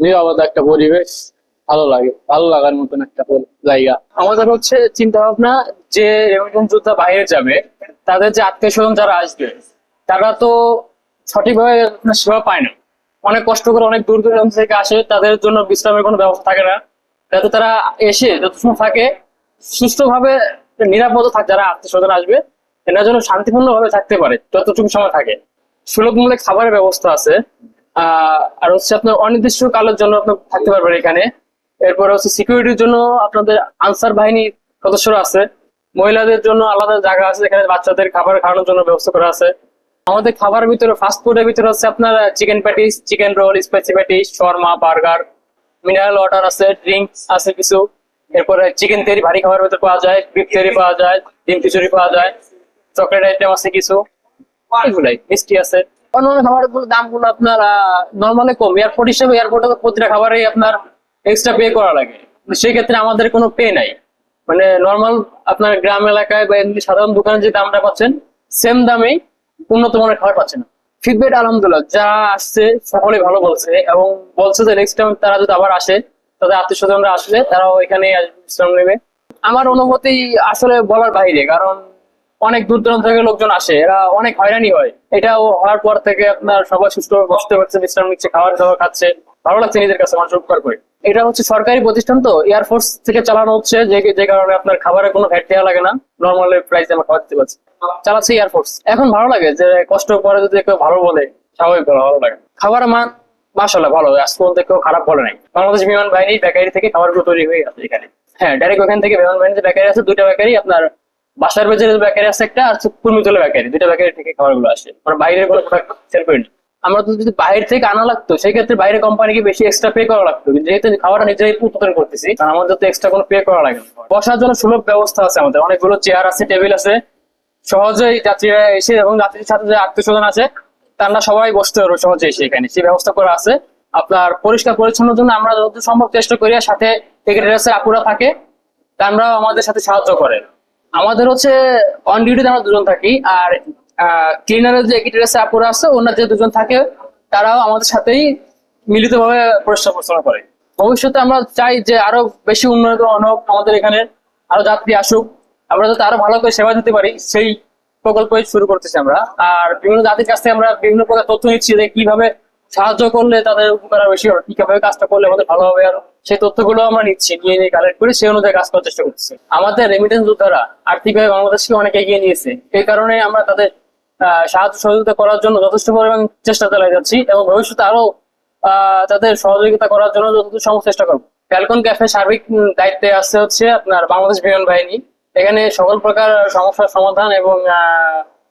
নিরাপদ একটা পরিবেশ, ভালো লাগে, ভালো লাগার মতন একটা জায়গা। আমাদের হচ্ছে চিন্তা ভাবনা যে রেমিটেন্স যোদ্ধা বাইরে যাবে, তাদের যে আত্মীয় স্বজন যারা আসবে, তারা তো সঠিকভাবে আপনার সেবা পায় না। অনেক কষ্ট করে অনেক দূর দূরান্ত থেকে আসে, তাদের জন্য বিশ্রামের কোনো ব্যবস্থা থাকে না। যাতে তারা এসে যত সময় থাকে, সুস্থভাবে নিরাপদ থাকে যারা আত্মীয় স্বজন আসবে, এরা যেন শান্তিপূর্ণ ভাবে থাকতে পারে, যতটুকু সময় থাকে। সুলভ মূল্যে খাবারের ব্যবস্থা আছে। আর হচ্ছে আপনার অনির্দিষ্ট কালের জন্য আপনার থাকতে পারবেন এখানে। এরপরে হচ্ছে সিকিউরিটির জন্য আপনাদের আনসার বাহিনীর সদস্যরা আছে। মহিলাদের জন্য আলাদা জায়গা আছে যেখানে বাচ্চাদের খাবার খাওয়ানোর জন্য ব্যবস্থা করা আছে। আমাদের খাবারের ভিতরে ফাস্ট ফুডের ভিতরে হচ্ছে আপনার chicken patties chicken roll spicy patties shawarma burger mineral water আছে ড্রিঙ্কস আছে কিছু। এরপরে চিকেন তেরি, ভারী খাবারের ভিতরে পাওয়া যায় বিফ তেরি পাওয়া যায়, ডিম খিচুড়ি পাওয়া যায় চকলেট আইটেম আছে কিছু। মিষ্টি আছে। অন্যান্য খাবারেরগুলো দামগুলো আপনার নর্মালি কম। এয়ারপোর্ট হিসেবে এয়ারপোর্টে প্রতিটা খাবারেই আপনার এক্সট্রা পে করা লাগে। কিন্তু সেই ক্ষেত্রে আমাদের কোনো পে নাই। মানে নর্মাল আপনার গ্রাম এলাকায় বা এমনি সাধারণ দোকানে যে দামটা পাচ্ছেন সেম দামেই উন্নত মানের খাবার পাচ্ছেন। ফিডব্যাক আলহামদুলিল্লাহ, যা আসছে সকলে ভালো বলছে এবং বলছে যে নেক্সট টাইম তারা যদি আবার আসে, তাদের আত্মীয় স্বজনরা আসলে তারাও এখানে বিশ্রাম নেবে। আমার অনুভূতি আসলে বলার বাইরে, কারণ অনেক দূর দূরান্ত থেকে লোকজন আসে, এরা অনেক হয়রানি হয়। এটা হওয়ার পর থেকে আপনার সবাই সুস্থ বসতে পারছে, বিশ্রাম নিচ্ছে, খাবার দাবার খাচ্ছে, ভালো লাগছে নিজের কাছে মানুষ উপকার করে। এটা হচ্ছে সরকারি প্রতিষ্ঠান তো এয়ারফোর্স থেকে চালানো হচ্ছে, যে কারণে আপনার খাবারের কোনো ভ্যাট দেওয়া লাগে না নর্মাল প্রাইসে আমরা খাওয়া দিতে পারছি। চালাচ্ছে এয়ারফোর্স এখন ভালো লাগে যে, কষ্ট করে যদি কেউ ভালো বলে, স্বাভাবিক ভালো ভালো লাগে। খাবারের মান মাসাল্লাহ ভালো, আজ পর্যন্ত কেউ খারাপ বলে নাই। বাংলাদেশ বিমান বাহিনী বেকারি থেকে খাবারগুলো তৈরি হয়ে গেছে এখানে। হ্যাঁ ডাইরেক্ট ওখান থেকে বিমান বাহিনীতে বেকারি আছে, দুইটা বেকারি আপনার বাসার বেজের বেকারি আছে একটা, আর কুর্মিতলা বেকারি, দুইটা বেকারি থেকে খাবারগুলো আসে। মানে বাইরের কোনো প্রোডাক্ট সেল আমরা তো যদি বাইরে থেকে আনা লাগতো সেই ক্ষেত্রে বাইরে কোম্পানিকে বেশি এক্সট্রা পে করা লাগতো। কিন্তু যেহেতু খাবারটা নিজেরাই উৎপাদন করতেছি আমাদের তো এক্সট্রা কোনো পে করা লাগে বসার জন্য সুলভ ব্যবস্থা আছে আমাদের। অনেকগুলো চেয়ার আছে টেবিল আছে। সহজেই যাত্রীরা এসে এবং যাত্রীর সাথে যে আত্মীয় স্বজন আছে, তারা সবাই বসতে পারবে সহজে এসে এখানে। সেই ব্যবস্থা করা আছে। আপনার পরিষ্কার পরিচ্ছন্নের জন্য আমরা যত সম্ভব চেষ্টা করি সাথে সেক্রেটারি আপুরা থাকে, তারাও আমাদের সাথে সাহায্য করে। আমাদের হচ্ছে অন ডিউটিতে আমরা দুজন থাকি, আর ক্লিনারের যে একিটারেসে আপুরা আছে, ওনার যে দুজন থাকে, তারাও আমাদের সাথেই মিলিতভাবে পরিষ্কার পরিচ্ছন্ন করে। ভবিষ্যতে আমরা চাই যে আরও বেশি উন্নত হোক আমাদের এখানে, আরও যাত্রী আসুক, আমরা যাতে আরও ভালো করে সেবা দিতে পারি, সেই প্রকল্পই শুরু করতেছি আমরা। আর বিভিন্ন জাতির কাছ থেকে আমরা বিভিন্ন প্রকার তথ্য নিচ্ছি যে কীভাবে সাহায্য করলে তাদের উপকার বেশি হবে কীভাবে কাজটা করলে আমাদের ভালো হবে। আরও সেই তথ্যগুলো আমরা নিচ্ছি, নিয়ে নিয়ে কালেক্ট করে, সেই অনুযায়ী কাজ করার চেষ্টা করতেছি। আমাদের রেমিটেন্স যোদ্ধারা আর্থিকভাবে বাংলাদেশকে অনেক এগিয়ে নিয়েছে। এই কারণে আমরা তাদের সাহায্য সহযোগিতা করার জন্য যথেষ্ট পরিমাণ চেষ্টা চালিয়ে যাচ্ছি এবং ভবিষ্যতে আরও তাদের সহযোগিতা করার জন্য যতদূর সম্ভব চেষ্টা করব। ফ্যালকন ক্যাফে সার্বিক দায়িত্বে আছে হচ্ছে আপনার বাংলাদেশ বিমান বাহিনী। এখানে সকল প্রকার সমস্যার সমাধান এবং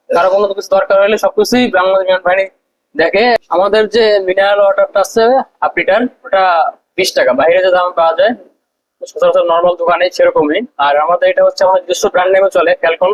কারও কোনো কিছু দরকার হলে সবকিছুই বাংলাদেশ বিমান বাহিনী দেখে আমাদের যে মিনারেল ওয়াটারটা আছে লিটার ওটা বিশ টাকা। বাইরে যে দাম পাওয়া যায়, সচরাচর নর্মাল দোকানে সেরকমই। আর আমাদের এটা হচ্ছে আমাদের নিজস্ব ব্র্যান্ড নেমে চলে ফ্যালকন